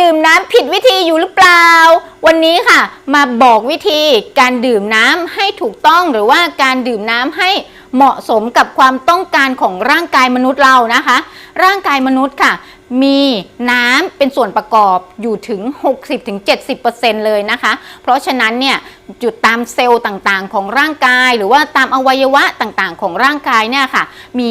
ดื่มน้ำผิดวิธีอยู่หรือเปล่า วันนี้ค่ะ มาบอกวิธีการดื่มน้ำให้ถูกต้องหรือว่าการดื่มน้ำให้เหมาะสมกับความต้องการของร่างกายมนุษย์เรานะคะ ร่างกายมนุษย์ค่ะ มีน้ำเป็นส่วนประกอบอยู่ถึง 60-70%เลยนะคะ เพราะฉะนั้นเนี่ยจุดตามเซลล์ต่างๆ ของร่างกาย หรือว่าตามอวัยวะต่างๆ ของร่างกายเนี่ยค่ะ มี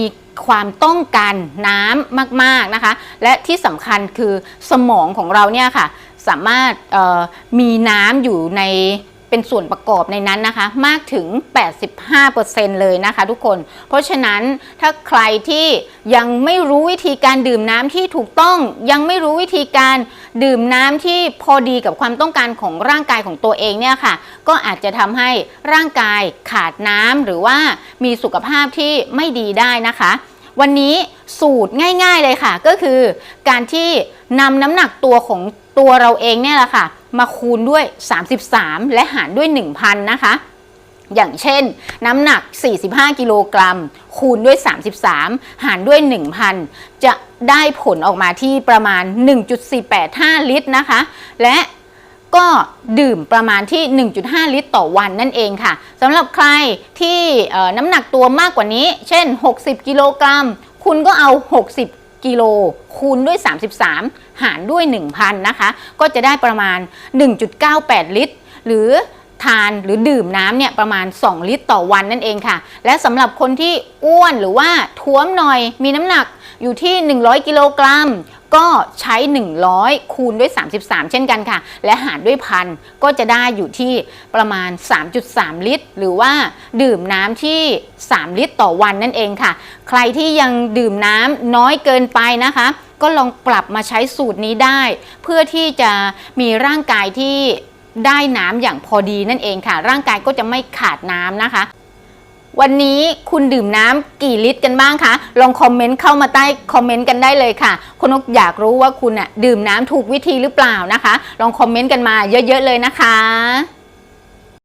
ความต้องการน้ำมากๆนะคะ และที่สำคัญคือสมองของเราเนี่ยค่ะสามารถมีน้ำอยู่ในเป็นส่วนประกอบในนั้นนะคะ มากถึง 85%เลยนะคะทุกคน เพราะฉะนั้นถ้าใครที่ยังไม่รู้วิธีการดื่มน้ำที่ถูกต้อง ยังไม่รู้วิธีการดื่มน้ำที่พอดีกับความต้องการของร่างกายของตัวเองเนี่ยค่ะ ก็อาจจะทำให้ร่างกายขาดน้ำหรือว่ามีสุขภาพที่ไม่ดีได้นะคะ วันนี้สูตรง่ายๆเลยค่ะ ก็คือการที่นำน้ำหนักตัวของตัวเราเองเนี่ยแหละค่ะ มาคูณด้วย 33 และหารด้วย 1,000 นะคะ อย่างเช่น น้ำหนัก 45 กิโลกรัม คูณด้วย 33 หารด้วย 1,000 จะได้ผลออกมาที่ประมาณ 1.485 ลิตรนะคะ และ ก็ดื่มประมาณที่ 1.5 ลิตรต่อวันนั่นเองค่ะสำหรับใครที่น้ำหนักตัวมากกว่านี้ เช่น 60 กิโลกรัม คุณก็เอา 60กิโลคูณด้วย 33 หารด้วย 1,000 นะคะ ก็จะได้ประมาณ 1.98 ลิตร หรือทานหรือดื่มน้ำเนี่ยประมาณ 2 ลิตรต่อวันนั่นเองค่ะ และสำหรับคนที่อ้วนหรือว่าท้วมหน่อยมีน้ำหนักอยู่ที่ 100 กิโลกรัม ก็ใช้ 100 คูณด้วย 33 เช่นกันค่ะ และหารด้วยพันก็จะได้อยู่ที่ประมาณ 3.3 ลิตร หรือว่าดื่มน้ำที่ 3 ลิตรต่อวันนั่นเองค่ะ ใครที่ยังดื่มน้ำน้อยเกินไปนะคะ ก็ลองปรับมาใช้สูตรนี้ได้ เพื่อที่จะมีร่างกายที่ได้น้ำอย่างพอดีนั่นเองค่ะ ร่างกายก็จะไม่ขาดน้ำนะคะ วันนี้คุณดื่มน้ำกี่ลิตรกันบ้างคะ ลองคอมเมนต์เข้ามาใต้คอมเมนต์กันได้เลยค่ะคุณนกอยากรู้ว่าคุณน่ะดื่มน้ำถูกวิธีหรือเปล่านะคะ ลองคอมเมนต์กันมาเยอะๆเลยนะคะ